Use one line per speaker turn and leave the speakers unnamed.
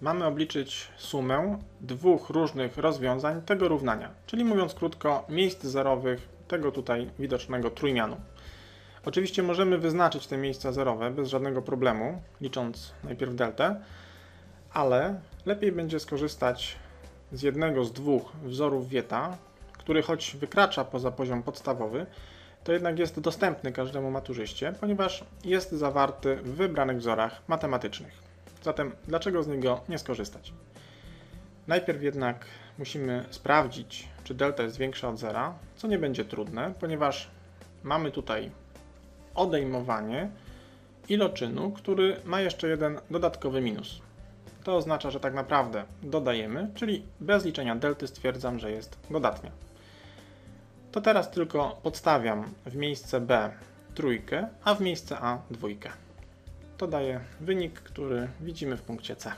mamy obliczyć sumę dwóch różnych rozwiązań tego równania, czyli mówiąc krótko, miejsc zerowych tego tutaj widocznego trójmianu. Oczywiście możemy wyznaczyć te miejsca zerowe bez żadnego problemu, licząc najpierw deltę, ale lepiej będzie skorzystać z jednego z dwóch wzorów Wieta, który choć wykracza poza poziom podstawowy, to jednak jest dostępny każdemu maturzyście, ponieważ jest zawarty w wybranych wzorach matematycznych. Zatem dlaczego z niego nie skorzystać? Najpierw jednak musimy sprawdzić, czy delta jest większa od zera, co nie będzie trudne, ponieważ mamy tutaj odejmowanie iloczynu, który ma jeszcze jeden dodatkowy minus. To oznacza, że tak naprawdę dodajemy, czyli bez liczenia delty stwierdzam, że jest dodatnia. To teraz tylko podstawiam w miejsce B trójkę, a w miejsce A dwójkę. To daje wynik, który widzimy w punkcie C.